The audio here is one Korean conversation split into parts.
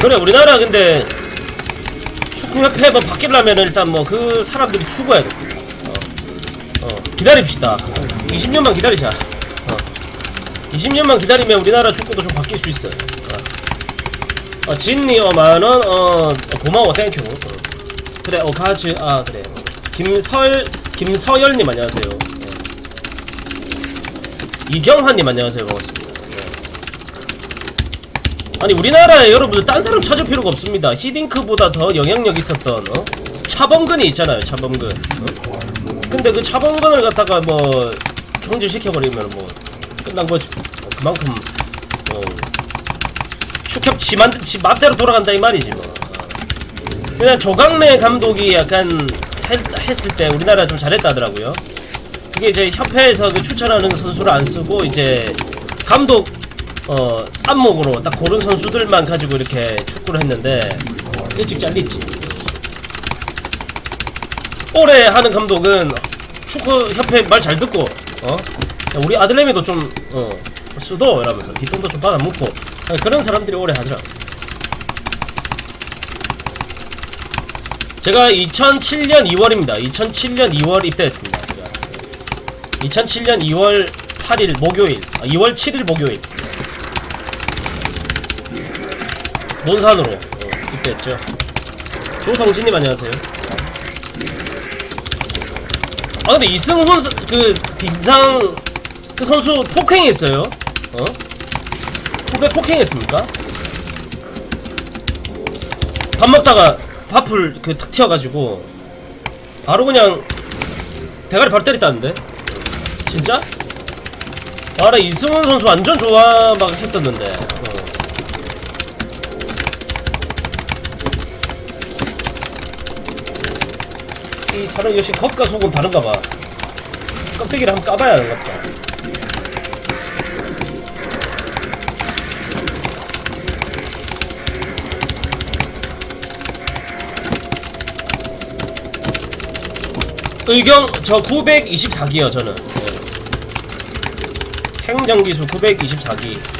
그래 우리나라 근데 축구협회 뭐 바뀌려면 일단 뭐 그 사람들이 죽어야 돼. 어, 어 기다립시다. 20년만 기다리자. 어. 20년만 기다리면 우리나라 축구도 좀 바뀔 수 있어요. 어, 어 진니 어 만원 어 고마워 땡큐. 어. 그래 어 가즈 아 그래. 김설 김서열님 안녕하세요. 네. 이경환님 안녕하세요 반갑습니다. 네. 아니 우리나라에 여러분들 딴 사람 찾을 필요가 없습니다. 히딩크보다 더 영향력 있었던 어? 차범근이 있잖아요. 차범근. 어? 근데 그 차범근을 갖다가 뭐 경질시켜버리면 뭐 끝난 거지. 어, 그만큼 어, 축협 지만 지 맘대로 돌아간다 이 말이지 뭐. 어. 그냥 조강래 감독이 약간 했, 했을 때 우리나라 좀 잘했다 하더라고요. 그게 이제 협회에서 그 추천하는 선수를 안 쓰고 이제 감독 어 안목으로 딱 고른 선수들만 가지고 이렇게 축구를 했는데 일찍 잘렸지. 올해 하는 감독은 축구 협회 말 잘 듣고 어 야, 우리 아들내미도 좀어 쓰도 이러면서 뒷돈도 좀 받아 묻고 그런 사람들이 오래 하더라. 제가 2007년 2월입니다. 2007년 2월 입대했습니다. 제가 2007년 2월 8일 목요일, 아, 2월 7일 목요일 논산으로 어, 입대했죠. 조성진님 안녕하세요. 아 근데 이승훈 선- 그 빙상 그 선수 폭행했어요. 어? 후배 폭행했습니까? 밥 먹다가 밥을 그탁 튀어가지고 바로 그냥 대가리 바로 때렸다는데 진짜? 아나 이승훈 선수 완전 좋아 막 했었는데 이 사람 역시 겉과 속은 다른가 봐. 껍데기를 한번 까봐야 같다. 의경 저 924기요 저는. 네. 행정기수 924기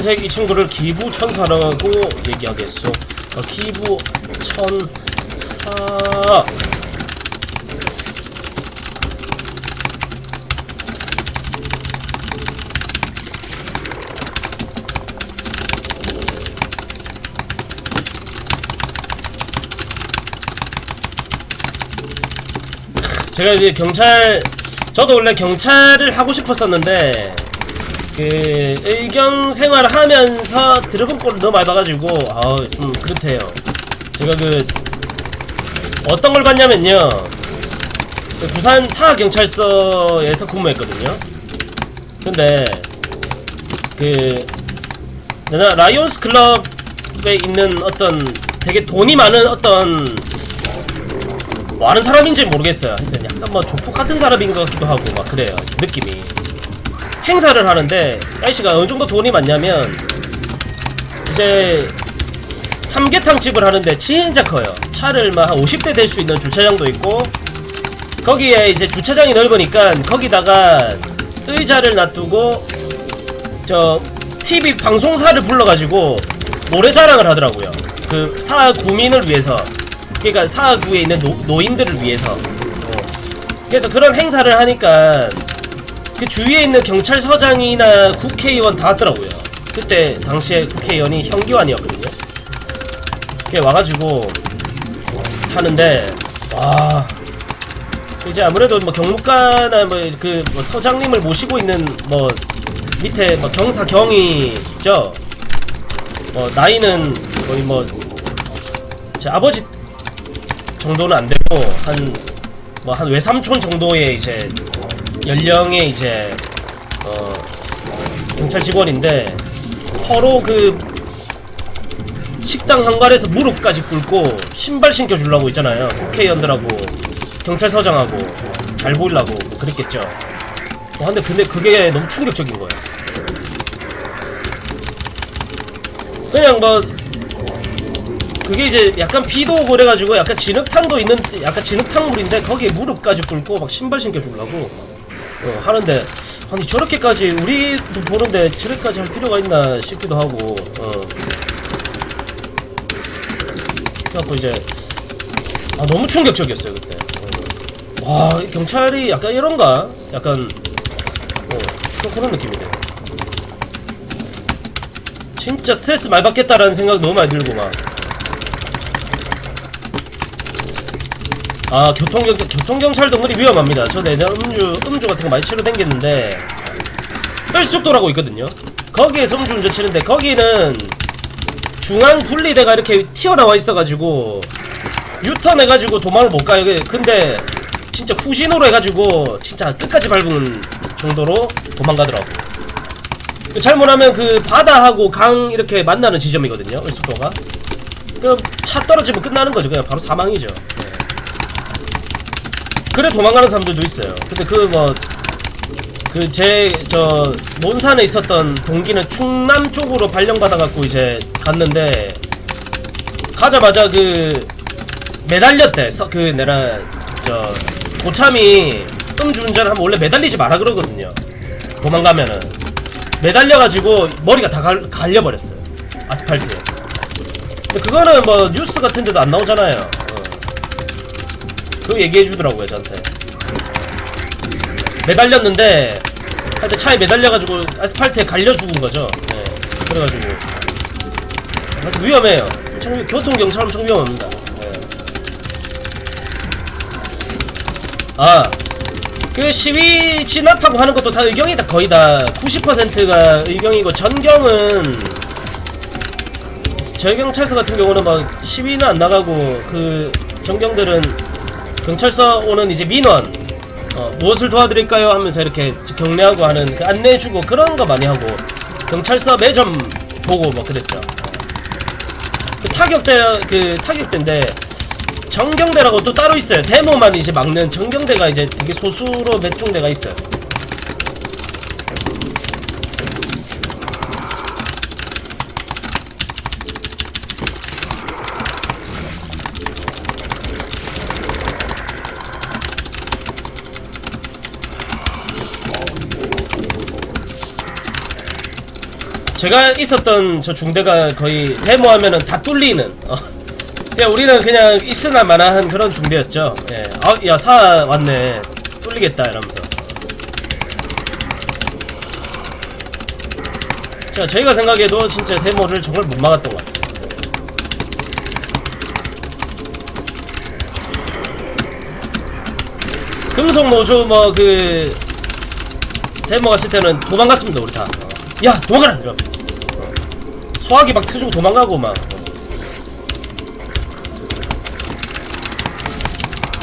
흰색 이 친구를 기부 천사라고 얘기하겠소. 어, 기부 천사. 제가 이제 경찰 저도 원래 경찰을 하고 싶었었는데 그 의경 생활을 하면서 들어본 꼴을 너무 많이 봐가지고 아좀 그렇대요. 제가 그 어떤 걸 봤냐면요. 그 부산 사경찰서에서 근무했거든요. 근데 그 내가 라이온스 클럽에 있는 어떤 되게 돈이 많은 어떤 뭐 아는 사람인지 모르겠어요. 하여튼 약간 뭐 조폭 같은 사람인 것 같기도 하고 막 그래요. 느낌이. 행사를 하는데 아이씨가 어느 정도 돈이 많냐면 이제 삼계탕 집을 하는데 진짜 커요. 차를 막 한 50대 될 수 있는 주차장도 있고 거기에 이제 주차장이 넓으니까 거기다가 의자를 놔두고 저 TV 방송사를 불러가지고 노래 자랑을 하더라고요. 그 사구민을 위해서 그러니까 사구에 있는 노, 노인들을 위해서 어. 그래서 그런 행사를 하니까 그 주위에 있는 경찰서장이나 국회의원 다 왔더라고요. 그때 당시에 국회의원이 현기환이었거든요. 그게 와가지고 하는데 와 이제 아무래도 뭐 경무과나 뭐그 서장님을 모시고 있는 뭐 밑에 뭐 경사 경이죠. 뭐 나이는 거의 뭐 제 아버지 정도는 안 되고 한 뭐한 외삼촌 정도의 이제 연령의 이제 어 경찰 직원인데 서로 그 식당 현관에서 무릎까지 꿇고 신발 신겨 주려고 있잖아요. 국회의원들하고 경찰서장하고 잘 보이려고 그랬겠죠. 어, 근데 근데 그게 너무 충격적인 거예요. 그냥 뭐 그게 이제 약간 비도 오고 그래가지고 약간 진흙탕도 있는 약간 진흙탕물인데 거기에 무릎까지 꿇고 막 신발 신겨 주려고 어, 하는데 아니 저렇게까지 우리도 보는데 저렇게까지 할 필요가 있나 싶기도 하고 어. 그래갖고 이제 아 너무 충격적이었어요 그때 어. 와 경찰이 약간 이런가 약간 어, 좀 그런 느낌이네요 진짜 스트레스 많이 받겠다라는 생각 너무 많이 들고 막 아 교통경 교통경찰 동물이 위험합니다. 저 내년 음주 음주 같은 거 많이 치러 댕겼는데 뺄속도라고 있거든요. 거기에서 음주 운전 치는데 거기는 중앙 분리대가 이렇게 튀어나와 있어가지고 유턴 해가지고 도망을 못 가요. 그- 근데 진짜 후진으로 해가지고 진짜 끝까지 밟은 정도로 도망가더라고. 잘못하면 그 바다하고 강 이렇게 만나는 지점이거든요. 을속도가. 그럼 차 떨어지면 끝나는 거죠. 그냥 바로 사망이죠. 네. 그래 도망가는 사람들도 있어요. 근데 그 뭐 그 제저 논산에 있었던 동기는 충남 쪽으로 발령받아 갖고 이제 갔는데 가자마자 그 매달렸대. 서, 그 내가 저 고참이 음주운전하면 원래 매달리지 마라 그러거든요. 도망가면은 매달려가지고 머리가 다 갈, 갈려버렸어요. 아스팔트에. 근데 그거는 뭐 뉴스 같은 데도 안 나오잖아요. 어. 그거 얘기해 주더라고요 저한테 매달렸는데 하여튼 차에 매달려가지고 아스팔트에 갈려 죽은 거죠 네. 그래가지고 하여튼 위험해요 교통경찰 엄청 위험합니다 네. 아그 시위 진압하고 하는 것도 다 의경이 다 거의 다 90%가 의경이고 전경은 저희 경찰서 같은 경우는 막 시위는 안 나가고 그 전경들은 경찰서 오는 이제 민원 어, 무엇을 도와드릴까요 하면서 이렇게 경례하고 하는 그 안내해주고 그런 거 많이 하고 경찰서 매점 보고 뭐 그랬죠. 그 타격대 그 타격대인데 정경대라고 또 따로 있어요. 데모만 이제 막는 정경대가 이제 되게 소수로 몇 중대가 있어요. 제가 있었던 저 중대가 거의 데모하면은 다 뚫리는. 어. 우리는 그냥 있으나 마나한 그런 중대였죠. 예. 아, 야, 사 왔네. 뚫리겠다 이러면서. 자, 저희가 생각해도 진짜 데모를 정말 못 막았던 것 같아요. 금속 노조 뭐 그 데모 갔을 때는 도망갔습니다 우리 다. 어. 야 도망가라 이러. 소화기 막 트주고 도망가고 막.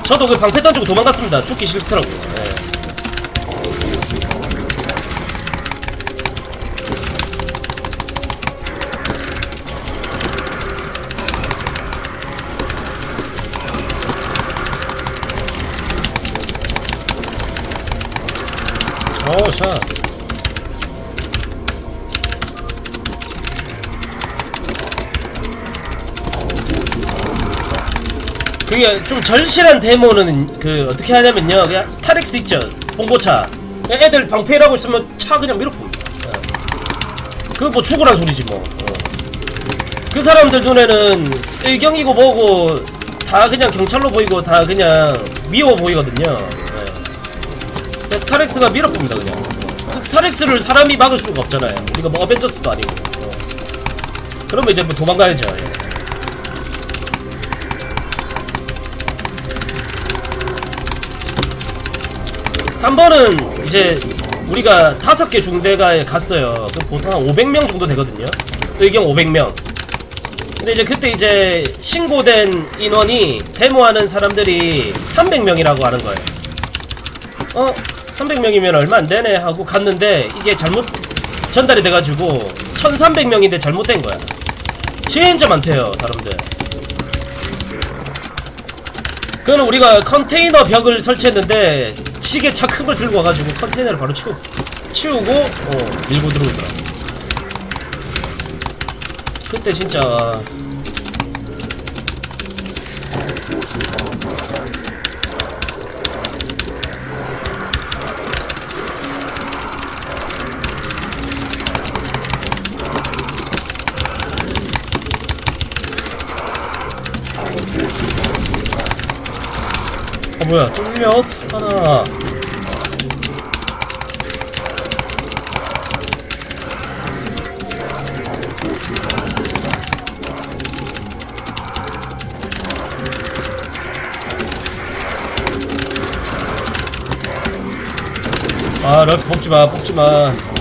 저도 그 방패 던지고 도망갔습니다. 죽기 싫더라고요. 예. 그게 좀 절실한 데모는 그 어떻게 하냐면요. 그냥 스타렉스 있죠. 봉고차. 애들 방패라고 있으면 차 그냥 밀어봅니다. 그거 뭐 죽으란 소리지 뭐. 어. 그 사람들 눈에는 일경이고 뭐고 다 그냥 경찰로 보이고 다 그냥 미워 보이거든요. 예. 스타렉스가 밀어봅니다 그냥. 그 스타렉스를 사람이 막을 수가 없잖아요. 우리가 뭐 어벤져스도 아니고. 어. 그러면 이제 뭐 도망가야죠. 예. 한 번은 이제 우리가 다섯 개 중대가 갔어요. 그 보통 한 500명 정도 되거든요. 의경 500명. 근데 이제 그때 이제 신고된 인원이 데모하는 사람들이 300명이라고 하는 거예요. 어? 300명이면 얼마 안 되네 하고 갔는데 이게 잘못 전달이 돼가지고 1300명인데 잘못된 거야. 진짜 많대요, 사람들. 그거는 우리가 컨테이너 벽을 설치했는데 시계 차 큰 걸 들고 와가지고 컨테이너를 바로 치우, 치우고 어, 밀고 들어오더라. 그때 진짜 뭐야? 뚫려 하나 아. 럴프 뽑지마 뽑지마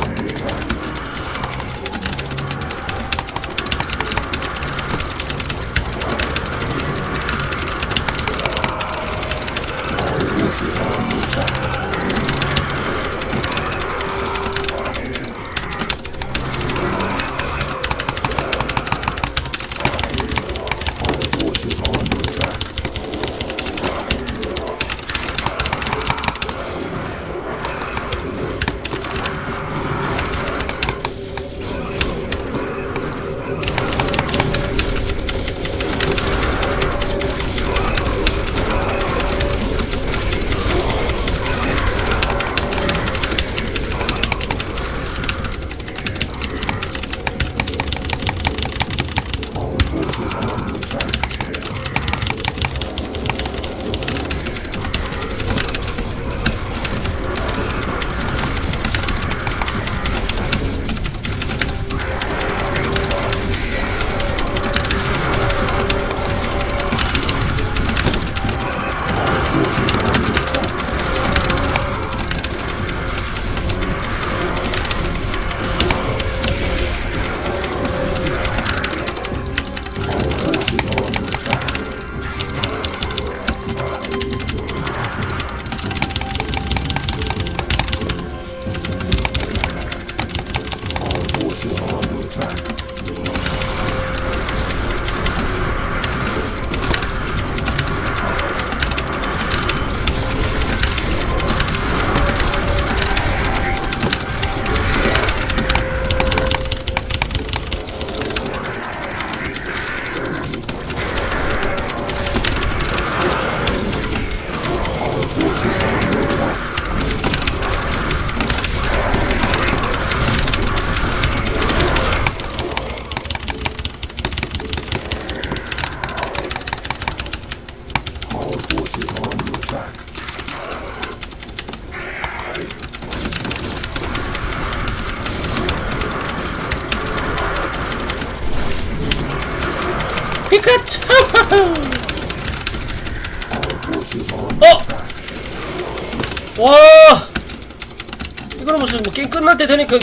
피카츄 어! 와! 이거는 무슨 뭐 게임 끝날 때 되니까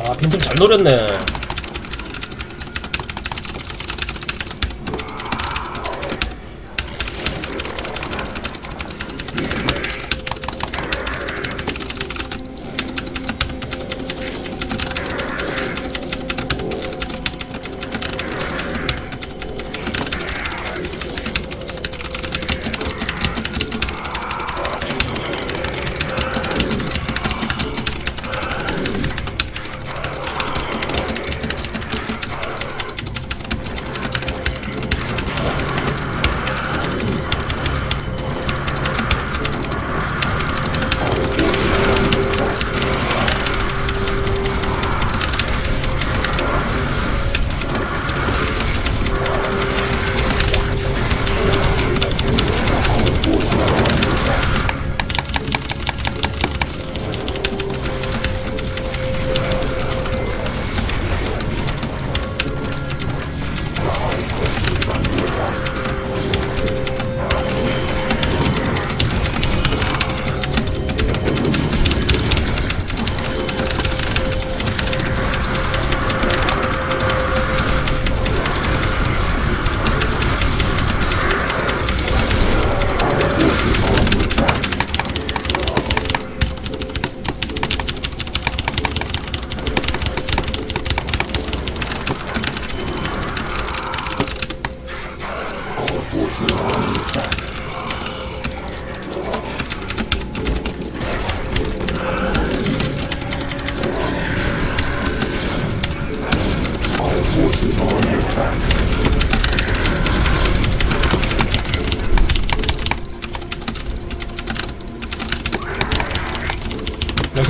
아 빈틈 잘 노렸네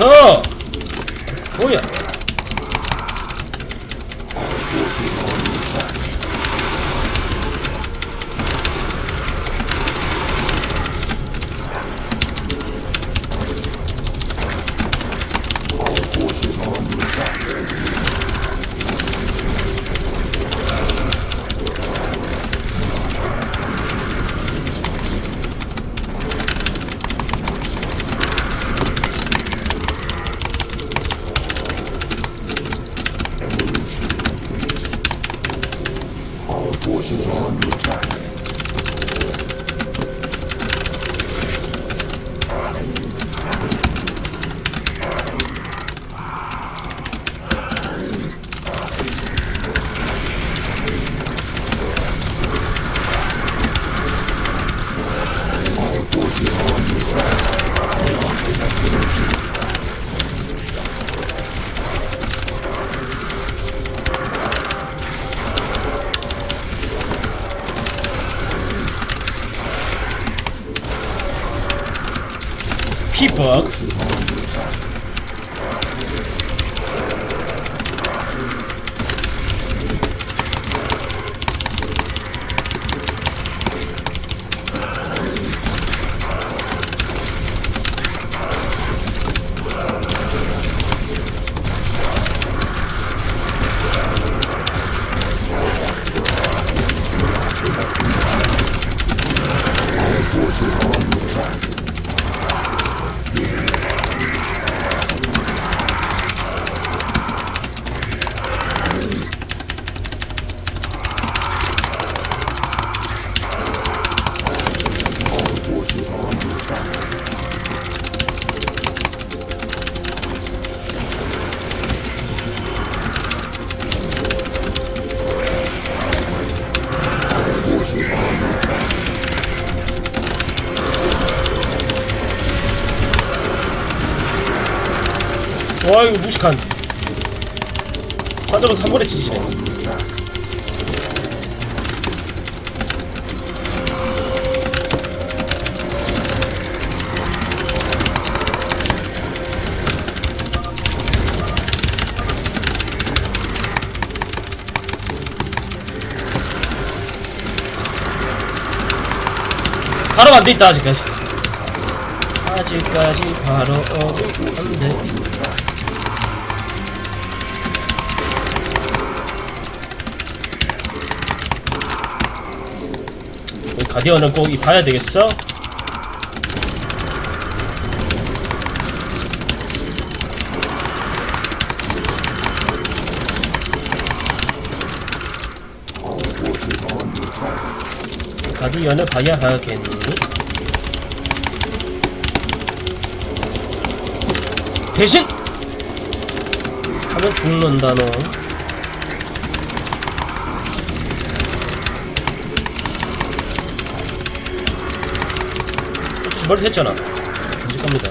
서! 피 이거 무식한. 사자로 3번에 치시네. 바로 안돼 있다 아직까지. 아직까지 바로 안돼. 우리 가디언은 꼭이 봐야 되겠어? 가디언을 봐야 하겠니? 대신! 하면 죽는다 너 주발 했잖아. 견제 겁니다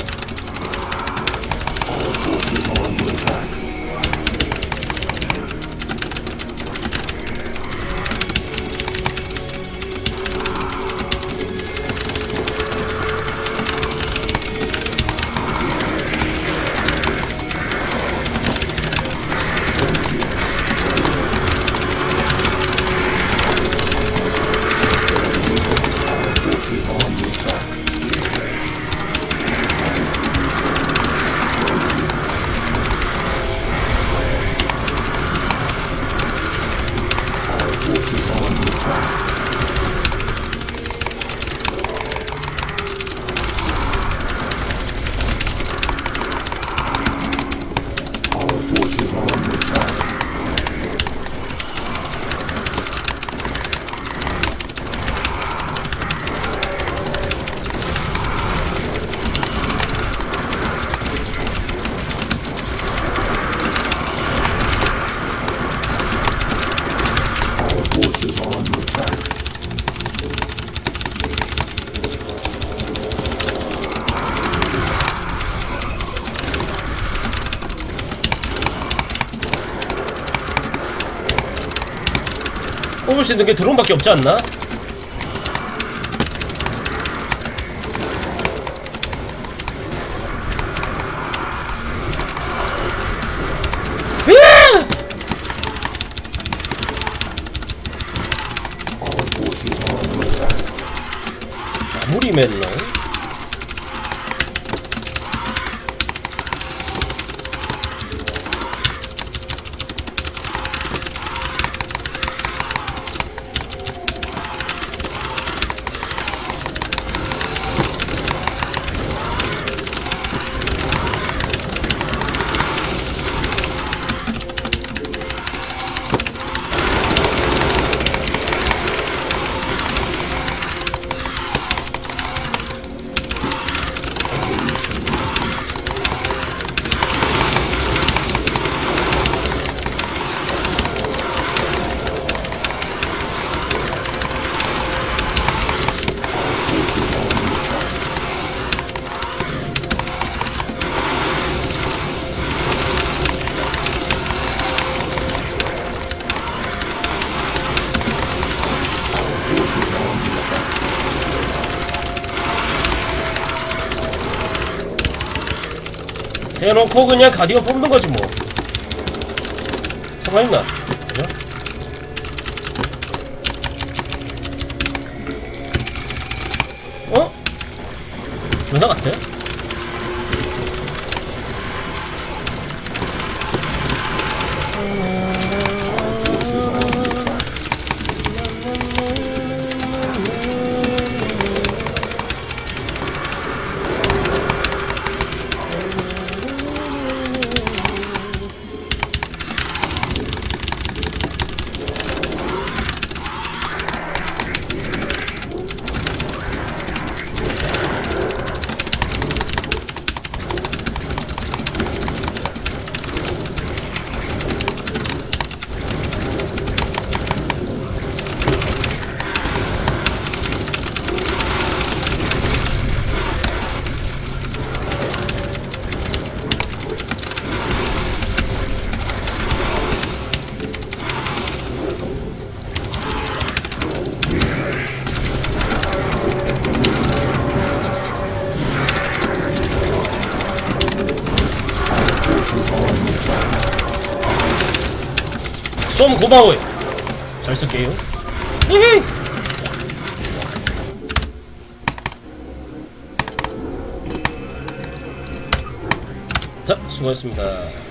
수 있는 게 드론밖에 없지 않나? 해놓고 그냥 가디건 뽑는 거지 뭐 상관있나? 그죠? 어? 누나 같아? 고마워요. 잘 쓸게요. 히히. 자 수고했습니다